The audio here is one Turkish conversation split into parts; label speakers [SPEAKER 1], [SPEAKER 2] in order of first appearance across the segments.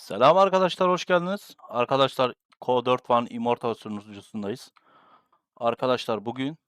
[SPEAKER 1] Selam arkadaşlar, hoş geldiniz. Arkadaşlar, Co4 One Immortal sunucusundayız. Arkadaşlar bugün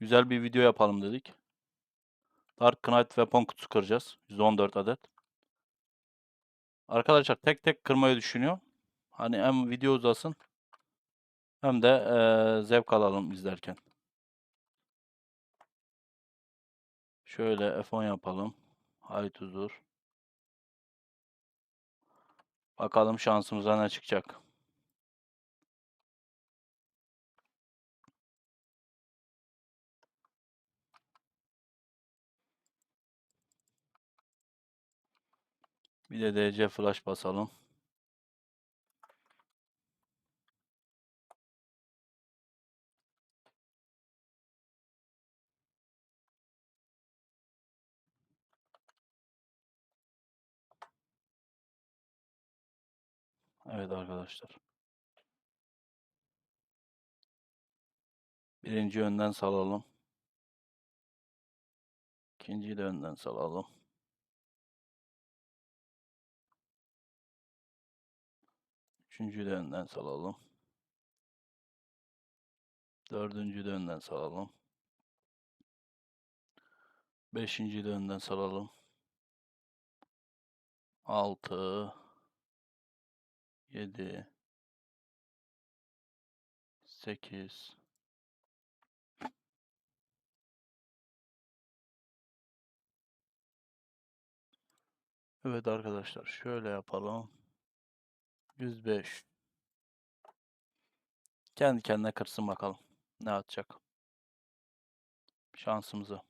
[SPEAKER 1] güzel bir video yapalım dedik. Dark Knight Weapon kutusu kıracağız. 114 adet. Arkadaşlar tek tek kırmayı düşünüyor. Hani hem video uzasın hem de eee, zevk alalım izlerken. Şöyle F10 yapalım. Hayt huzur. Bakalım şansımıza ne çıkacak. Bir de DC flash basalım. Evet arkadaşlar. Birinci önden salalım. İkinciyi de önden salalım. Üçüncüyü de önden salalım. Dördüncüyü de önden salalım. Beşinciyi de önden salalım. Altı. Yedi. Sekiz. Evet arkadaşlar şöyle yapalım. 105. Kendi kendine kırsın bakalım. Ne atacak. Şansımıza.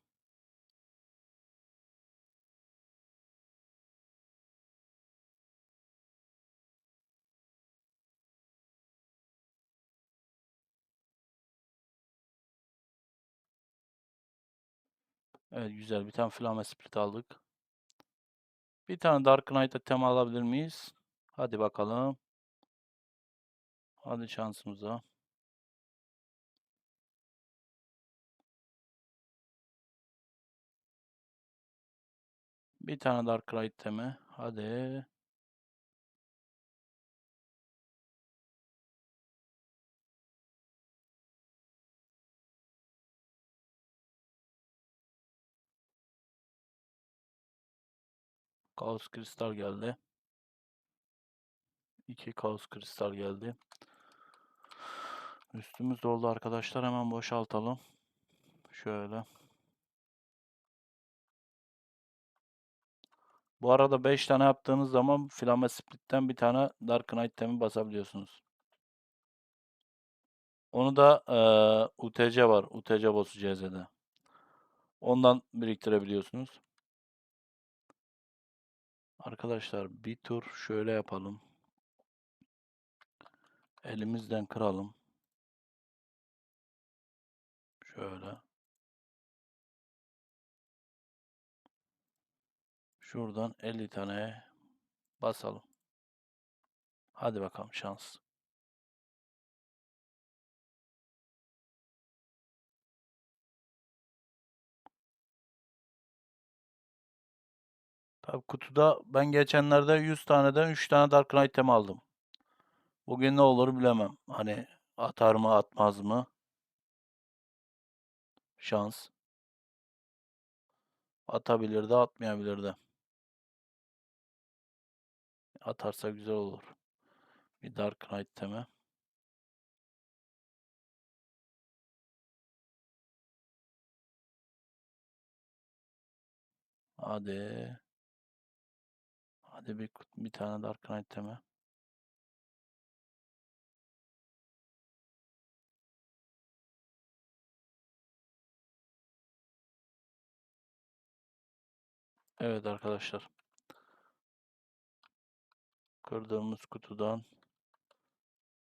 [SPEAKER 1] Evet güzel bir tane Flame Split aldık. Bir tane Dark Knight'a tema alabilir miyiz? Hadi bakalım. Hadi şansımıza. Bir tane Dark Knight temi. Hadi. Kaos Kristal geldi. İki Kaos Kristal geldi. Üstümüz doldu arkadaşlar. Hemen boşaltalım. Şöyle. Bu arada 5 tane yaptığınız zaman Flame Split'ten bir tane Dark Knight temi basabiliyorsunuz. Onu da eee, UTC var. UTC boss'u CZ'de. Ondan biriktirebiliyorsunuz. Arkadaşlar bir tur şöyle yapalım. Elimizden kıralım. Şöyle. Şuradan 50 tane basalım. Hadi bakalım şans. Tabii kutuda ben geçenlerde 100 taneden 3 tane Dark Knight tema aldım. Bugün ne olur bilemem. Hani atar mı atmaz mı? Şans. Atabilir de atmayabilir de. Atarsa güzel olur. Bir Dark Knight temi. Hadi. Hadi bir, bir tane Dark Knight temi. Evet arkadaşlar. Kırdığımız kutudan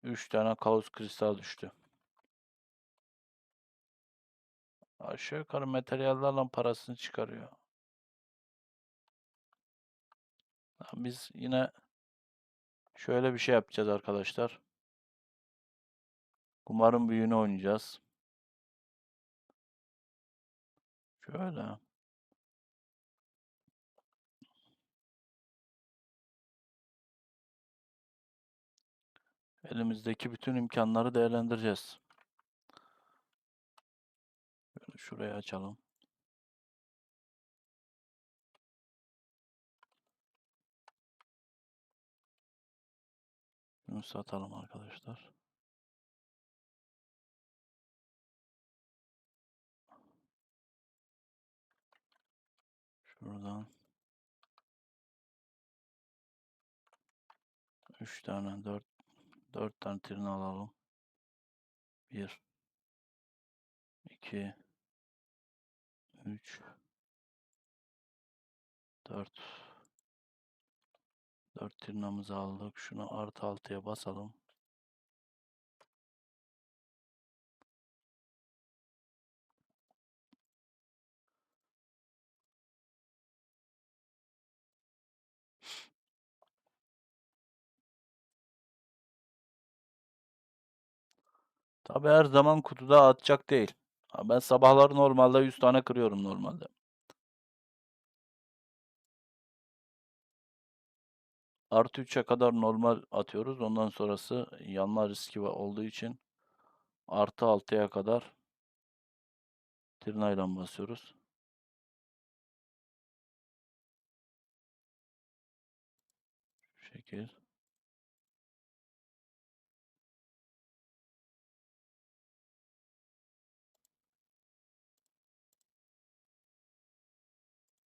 [SPEAKER 1] 3 tane kaos kristal düştü. Aşağı yukarı materyallerle parasını çıkarıyor. Biz yine şöyle bir şey yapacağız arkadaşlar. Kumarın büyüğünü oynayacağız. Şöyle. Elimizdeki bütün imkanları değerlendireceğiz. Şöyle şurayı açalım. Bunu satalım arkadaşlar. Şuradan 3 tane 4 4 tane tırna alalım. 1 2 3 4 4 tırnamızı aldık. Şunu artı 6'ya basalım. Tabi her zaman kutuda atacak değil. Ben sabahları normalde 100 tane kırıyorum normalde. Artı 3'e kadar normal atıyoruz. Ondan sonrası yanma riski olduğu için artı 6'ya kadar tırnayla basıyoruz. Şu şekil.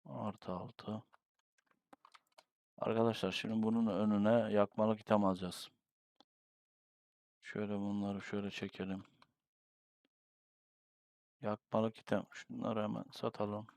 [SPEAKER 1] Artı 6. Arkadaşlar şimdi bunun önüne yakmalık item alacağız. Şöyle bunları şöyle çekelim. Yakmalık item. Şunları hemen satalım.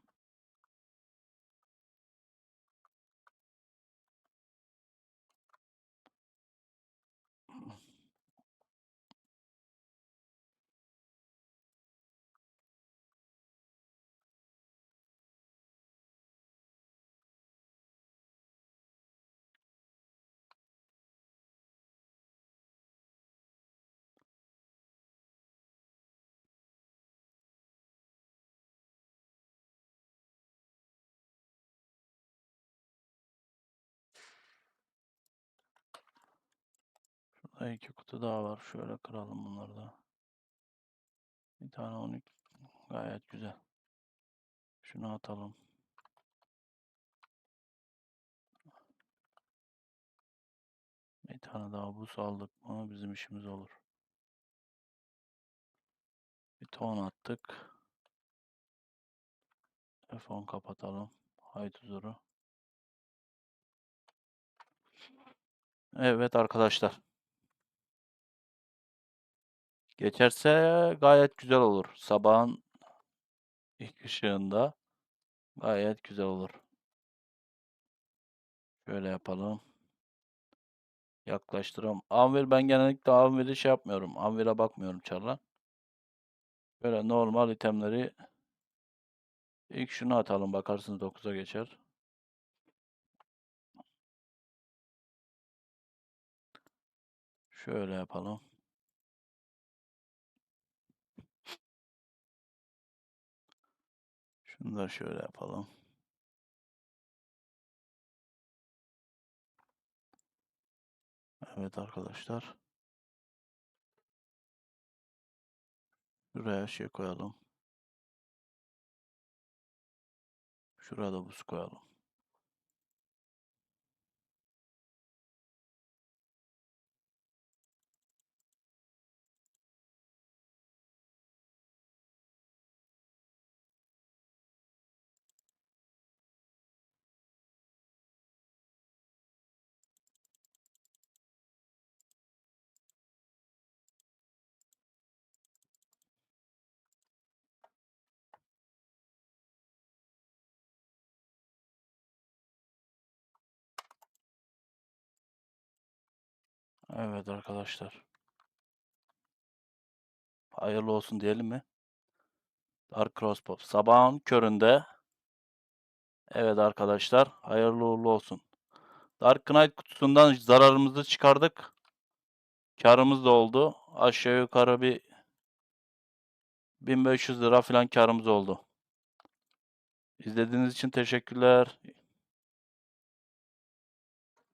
[SPEAKER 1] Şurada iki kutu daha var. Şöyle kıralım bunları da. Bir tane 12 gayet güzel. Şunu atalım. Bir tane daha buz aldık mı bizim işimiz olur. Bir ton attık. F10 kapatalım. Hayt huzuru. Evet arkadaşlar. Geçerse gayet güzel olur. Sabahın ilk ışığında gayet güzel olur. Şöyle yapalım. Yaklaştıralım. Anvil ben genellikle Anvil'i şey yapmıyorum. Anvil'e bakmıyorum çarla. Böyle normal itemleri ilk şunu atalım. Bakarsınız 9'a geçer. Şöyle yapalım. Şunu da şöyle yapalım. Evet arkadaşlar. Şuraya şey koyalım. Şuraya da buz koyalım. Evet arkadaşlar. Hayırlı olsun diyelim mi? Dark Crosspop. Sabahın köründe. Evet arkadaşlar. Hayırlı uğurlu olsun. Dark Knight kutusundan zararımızı çıkardık. Karımız da oldu. Aşağı yukarı bir 1500 lira falan karımız oldu. İzlediğiniz için teşekkürler.